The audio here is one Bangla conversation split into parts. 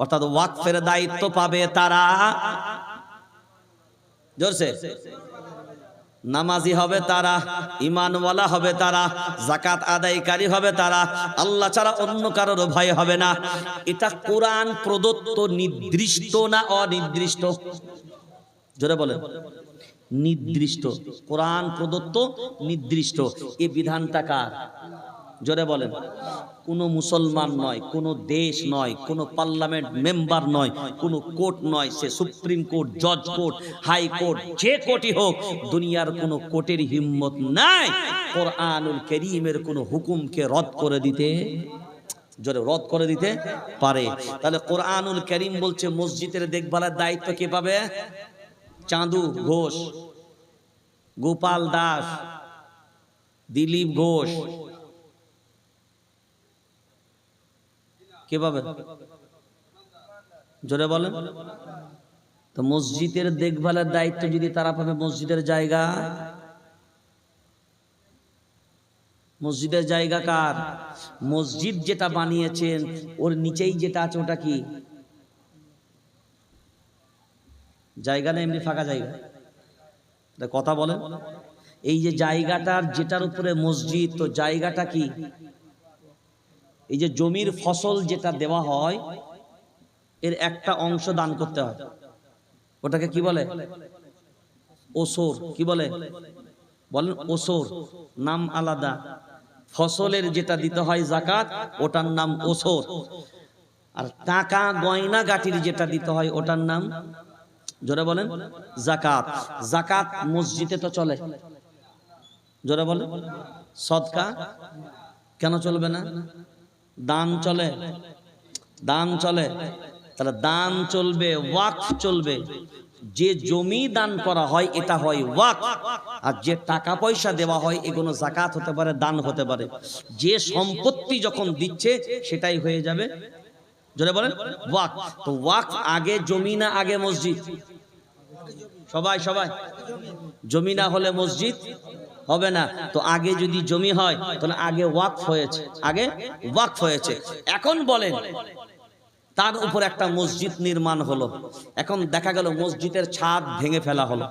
অর্থাৎ ওয়াকফের দায়িত্ব পাবে তারা। জোরছে নামাজি হবে তারা ইমানওয়ালা হবে তারা জাকাত আদায়কারী হবে তারা। আল্লাহ ছাড়া অন্য কারোর ভয় হবে না। এটা কোরআন প্রদত্ত নির্দিষ্ট না অনির্দিষ্ট? জোরে বলেন। নির্দিষ্ট। কোরআন প্রদত্ত নির্দিষ্ট। এই বিধানটা কার? জোরে বলেন। কোনো মুসলমান নয়, কোনো দেশ নয়, কোনো পার্লামেন্ট মেম্বার নয়, কোনো কোর্ট নয়, সে সুপ্রিম কোর্ট, জজ কোর্ট, হাই কোর্ট, যে কোর্টই হোক, দুনিয়ার কোনো কোর্টের হিম্মত নাই। কোরআনুল করিমের কোনো হুকুমকে রদ করে দিতে, জোরে রদ করে দিতে পারে। তাহলে কোরআনুল করিম বলছে, মসজিদের দেখভালের দায়িত্ব কে পাবে? চাঁদু ঘোষ, গোপাল দাস, দিলীপ ঘোষ কে পাবে জোরে বলেন। তো মসজিদের দেখভালের দায়িত্ব যদি তারা পাবে মসজিদের জায়গা? মসজিদের জায়গা কার? মসজিদ যেটা বানিয়েছেন, ওর নিচেই যেটা আছে ওটা কি? জায়গা না এমনি ফাঁকা জায়গা? কথা বলেন। এই যে জায়গাটার যেটার উপরে মসজিদ, তো জায়গাটা কি? এই যে জমির ফসল যেটা দেওয়া হয়, এর একটা অংশ দান করতে হয়। ওটাকে কি বলে? ওসর। কি বলে? বলেন ওসর। নাম আলাদা। ফসলের যেটা দিতে হয় জাকাত ওটার নাম ওসর। আর টাকা গয়না গাটির যেটা দিতে হয়, ওটার নাম জোরে বলেন জাকাত জাকাত মসজিদে তো চলে। জোরে বলেন, সদকা কেন চলবে না? দান চলে দান চলে, তাহলে দান চলবে ওয়াক চলবে। যে জমি দান করা হয়, এটা হয় ওয়াক আর যে টাকা পয়সা দেওয়া হয়, এগুলো জাকাত হতে পারে, দান হতে পারে। যে সম্পত্তি যখন দিচ্ছে, সেটাই হয়ে যাবে। জোরে বলেন ওয়াক তো ওয়াক আগে, জমি না আগে মসজিদ? সবাই সবাই। জমি না হলে মসজিদ? হবে না। তো আগে যদি জমি হয়, তাহলে আগে ওয়াকফ হয়েছে। আগে ওয়াকফ হয়েছে। এখন বলেন, তার উপর একটা মসজিদ নির্মাণ হলো। এখন দেখা গেল মসজিদের ছাদ ভেঙে ফেলা হলো।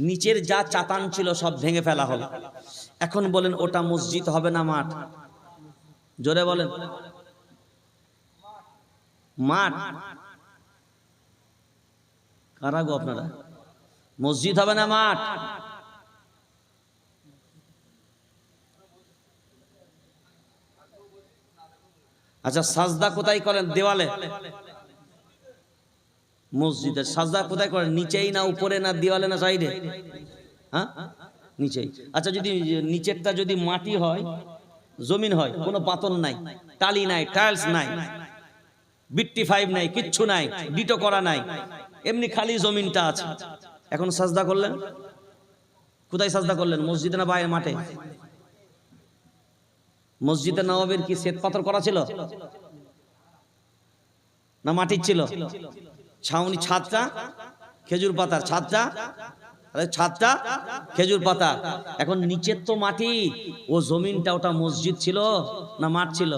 নিচের যা চাতান ছিল সব ভেঙে ফেলা হলো। এখন বলেন, ওটা মসজিদ হবে না মাঠ? জোরে বলেন। মাঠ? কারা গো আপনারা? মসজিদ হবে না মাঠ? আচ্ছা সাজদা কোথায় করেন? দেওয়ালে। মসজিদের সাজদা কোথায় করেন? নিচেই না উপরে না দেওয়ালে না সাইডে? হ্যাঁ? নিচেই। আচ্ছা যদি নিচেরটা যদি মাটি হয়, জমিন হয়, কোনো পাতন নাই, টালি নাই, টাইলস নাই, বিট্টি ফাইভ নাই, কিচ্ছু নাই, ডিটো করা নাই, এমনি খালি জমিনটা আছে। এখন সাজদা করলেন? কোথায় সাজদা করলেন? মসজিদে না বাইরে মাঠে? মসজিদে নবাবের কি শ্বেত পাথর করা ছিল? না মাটির ছিল? ছাউনি ছাদটা, খেজুর পাতার ছাদটা? ছাদটা, খেজুর পাতা। এখন নিচের তো মাটি, ও জমিনটা ওটা মসজিদ ছিল না মাঠ ছিল?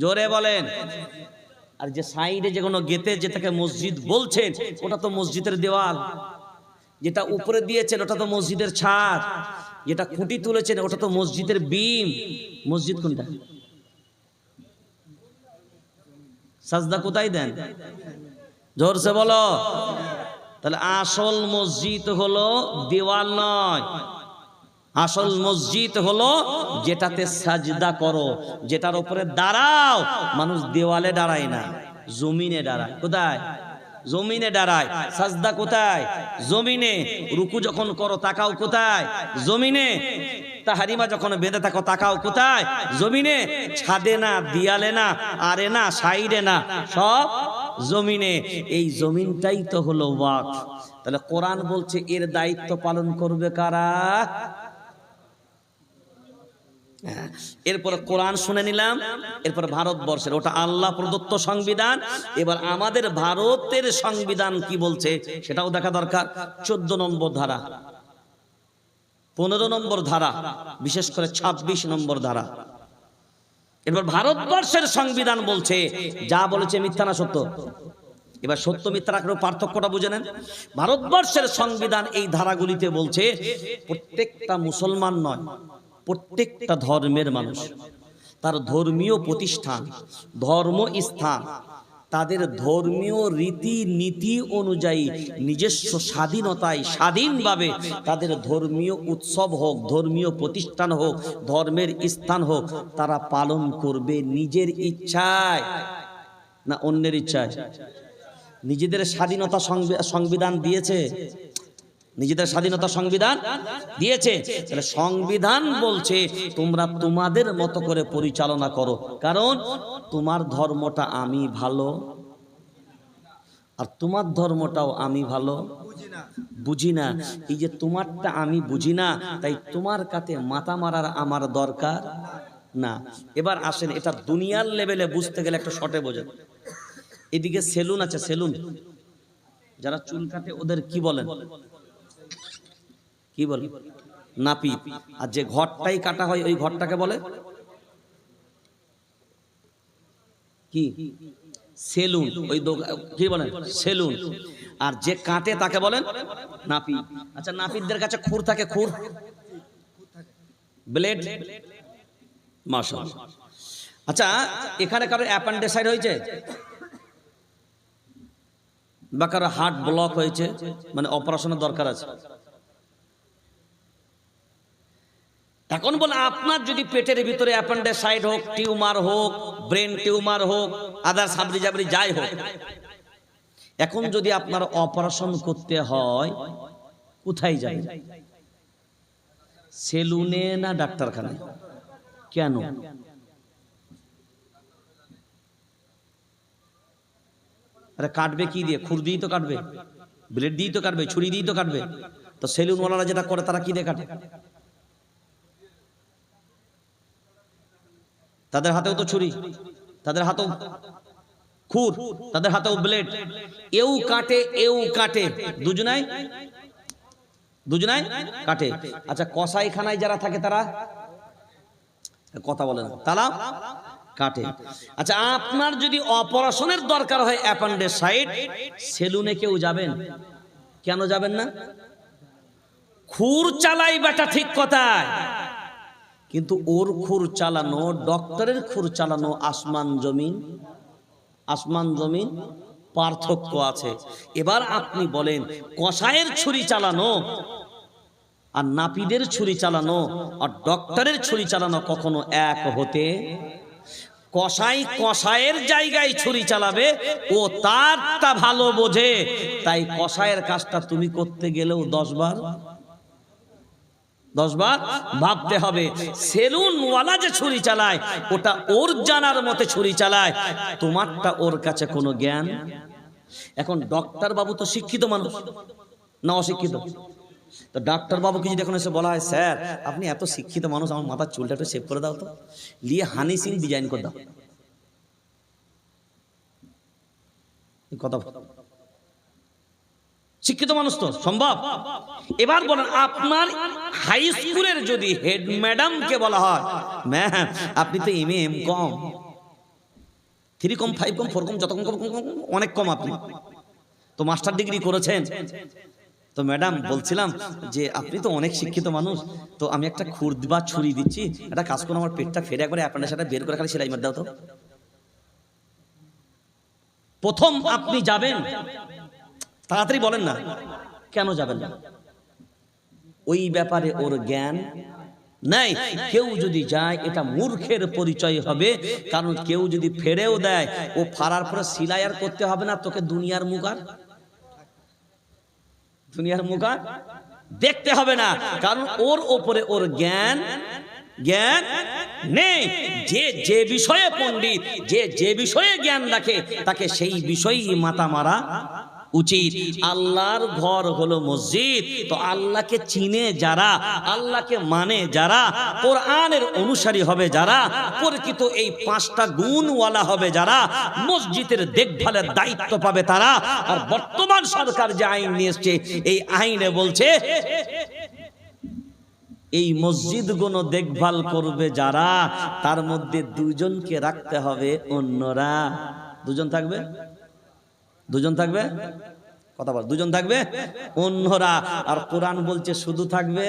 জোরে বলেন। আর যে সাইডে যে কোনো গেতে যেটাকে মসজিদ বলছেন, ওটা তো মসজিদের দেওয়াল। যেটা উপরে দিয়েছেন, ওটা তো মসজিদের ছাদ। যেটা খুঁটি তুলেছেন, ওটা তো মসজিদের বিম। মসজিদ কোনটা? সাজদা কোথায় দেন? জোরসে বলো। তাহলে আসল মসজিদ হলো দেওয়াল নয়। আসল মসজিদ হলো যেটাতে সাজদা করো, যেটার উপরে দাঁড়াও। মানুষ দেওয়ালে দাঁড়ায় না, জমিনে দাঁড়ায়। কোথায়? জমিনে দাঁড়ায়, সাজদা কোথায়? জমিনে। রুকু যখন করো, তাকাও কোথায়? জমিনে। তাহারিমা যখন বেঁধে থাকো, তাকাও কোথায়? জমিনে। ছাদে না, দিয়ালে না, আরে না, সাইডে না, সব জমিনে। এই জমিনটাই তো হলো ওয়াক। তাহলে কোরআন বলছে, এর দায়িত্ব পালন করবে কারা? এরপরে কোরআন শুনে নিলাম, এরপর ভারতবর্ষের, ওটা আল্লাহ প্রদত্ত সংবিধান। এবার আমাদের ভারতের সংবিধান কি বলছে সেটাও দেখা দরকার। চোদ্দ নম্বর ধারা, পনেরো নম্বর ধারা, বিশেষ করে ২৬ নম্বর ধারা। এবার ভারতবর্ষের সংবিধান বলছে, যা বলেছে মিথ্যা না সত্য? এবার সত্য, মিথ্যা রাখার পার্থক্যটা বুঝে নেন। ভারতবর্ষের সংবিধান এই ধারাগুলিতে বলছে, প্রত্যেকটা মুসলমান নয় প্রত্যেকটা ধর্মের মানুষ, তার ধর্মীয় প্রতিষ্ঠান, ধর্ম স্থান, তাদের ধর্মীয় রীতি নীতি অনুযায়ী নিজস্ব স্বাধীনতায়, স্বাধীনভাবে তাদের ধর্মীয় উৎসব হোক, ধর্মীয় প্রতিষ্ঠান হোক, ধর্মের স্থান হোক, তারা পালন করবে নিজের ইচ্ছায়। না, অন্যের ইচ্ছায়। নিজেদের স্বাধীনতা সংবি- সংবিধান দিয়েছে। নিজেদের স্বাধীনতা সংবিধান দিয়েছে। তাহলে সংবিধান বলছে, তোমরা তোমাদের মতো করে পরিচালনা করো। কারণ তোমার ধর্মটা আমি ভালো, আর তোমার ধর্মটাও আমি ভালো। বুঝি না। এই যে তোমারটা আমি বুঝি না, তাই তোমার কাছে মাথা মারার আমার দরকার না। এবার আসেন, এটা দুনিয়ার লেভেলে বুঝতে গেলে একটা শর্টে বোঝেন। এদিকে সেলুন আছে, সেলুন। যারা চুল কাটে, ওদের কি বলেন? কি বলে? নাপি আর যে ঘরটাই কাটা হয়, ওই ঘরটাকে বলে? কি? সেলুন। ওই কি বলেন? সেলুন। আর যে কাটে তাকে বলেন নাপি আচ্ছা নাপিতদের কাছে খুর থাকে, খুর? ব্লেড? মার্শাল আচ্ছা এখানে কারও অ্যাপেন্ডিসাইড হয়েছে? বা কারও হার্ট ব্লক হয়েছে? মানে অপারেশনের দরকার আছে? এখন বলে, আপনার যদি পেটের ভিতরে অ্যাপেন্ডিসাইড হোক, টিউমার হোক, ব্রেন টিউমার হোক, আদার সাবরি জাবরি যাই হোক, এখন যদি আপনার অপারেশন করতে হয়, কোথায় যাই সেলুনে না ডাক্তারখানায়? কেন? আরে কাটবে কি দিয়ে? খুর দিয়েই তো কাটবে, ব্লেড দিয়েই তো কাটবে, ছুরি দিয়েই তো কাটবে। তো সেলুনওয়ালারা যেটা করে, তারা কি দিয়ে কাটে? তাদের হাতেও তো ছুরি, তাদের হাতেও খুর, তাদের হাতেও ব্লেড এও কাটে এও কাটে। দুজনাই? দুজনাই কাটে। আচ্ছা কসাইখানায় যারা থাকে তারা? কথা বলে না। তারা কাটে। আচ্ছা আপনার যদি অপারেশনের দরকার হয় অ্যাপেন্ডিসাইড সেলুনে কেউ যাবেন? কেন যাবেন না? খুর চালাই বেটা ঠিক কথায়। কিন্তু ওর খুর চালানো, ডক্টরের খুর চালানো আসমান জমিন আসমান জমিন পার্থক্য আছে। এবার আপনি বলেন কষায়ের ছুরি চালানো আর নাপিদের ছুরি চালানো আর ডক্টরের ছুরি চালানো কখনো এক হতে? কষাই কষায়ের জায়গায় ছুরি চালাবে, ও তারটা ভালো বোঝে। তাই কষায়ের কাজটা তুমি করতে গেলেও দশ বার দশ বার ভাবতে হবে, সেলুন ওয়ালা যে ছুরি চালায়, ওটা ওর জানার মতে ছুরি চালায়, তোমারটা ওর কাছে কোনো জ্ঞান? এখন ডক্টর বাবু তো শিক্ষিত মানুষ, না অশিক্ষিত? তো ডাক্তার বাবুকে যদি এখন এসে বলা হয়, স্যার, আপনি এত শিক্ষিত মানুষ, আমার মাথার চুলটা একটু সেভ করে দাও তো, লিয়ে হানি সিং ডিজাইন করে দাও। কথা শিক্ষিত মানুষ তো, সম্ভব? এবার বলেন, আপনার হাই স্কুলের যদি হেড ম্যাডামকে বলা হয় ম্যাম আপনি তো এম এম কম। থ্রি কম ফাইভ কম ফোর কম, যত কম কম অনেক কম আপনি। তো মাস্টার ডিগ্রি করেছেন। তো ম্যাডাম বলছিলাম যে আপনি তো অনেক শিক্ষিত মানুষ, তো আমি একটা খুর বা ছুরি দিচ্ছি, একটা কাজ করে আমার পেটটা ফেরে একবারে আপনার সাথে বের করে খালি সেলাই মার, দাও তো। প্রথম আপনি যাবেন তাড়াতাড়ি বলেন না। কেন যাবেন না? ওই ব্যাপারে ওর জ্ঞান নাই। কেউ যদি যায়, এটা মূর্খের পরিচয় হবে। কারণ কেউ যদি ফেরেও দেয়, ও ফারার পরে সিলাই আর করতে হবে না, তোকে দুনিয়ার মুখ আর? দুনিয়ার মুখ আর? দেখতে হবে না। কারণ ওর ওপরে ওর জ্ঞান জ্ঞান নেই। যে যে বিষয়ে পণ্ডিত, যে যে বিষয়ে জ্ঞান রাখে, তাকে সেই বিষয়েই মাথা মারা উচিত। আল্লাহর ঘর হলো মসজিদ। তো আল্লাহকে চিনে যারা, আল্লাহকে মানে যারা, কোরআনের অনুসারী হবে যারা পরিচিত এই পাঁচটা গুণওয়ালা হবে যারা, মসজিদের দেখভালের দায়িত্ব পাবে তারা। আর বর্তমান সরকার যে আইন নিয়ে এসছে, এই আইনে বলছে, এই মসজিদগুলো দেখভাল করবে যারা, তার মধ্যে দুজনকে রাখতে হবে অন্যরা। দুজন থাকবে? দুজন থাকবে? কথা বল। দুজন থাকবে? অন্যরা। আর কোরআন বলছে শুধু থাকবে।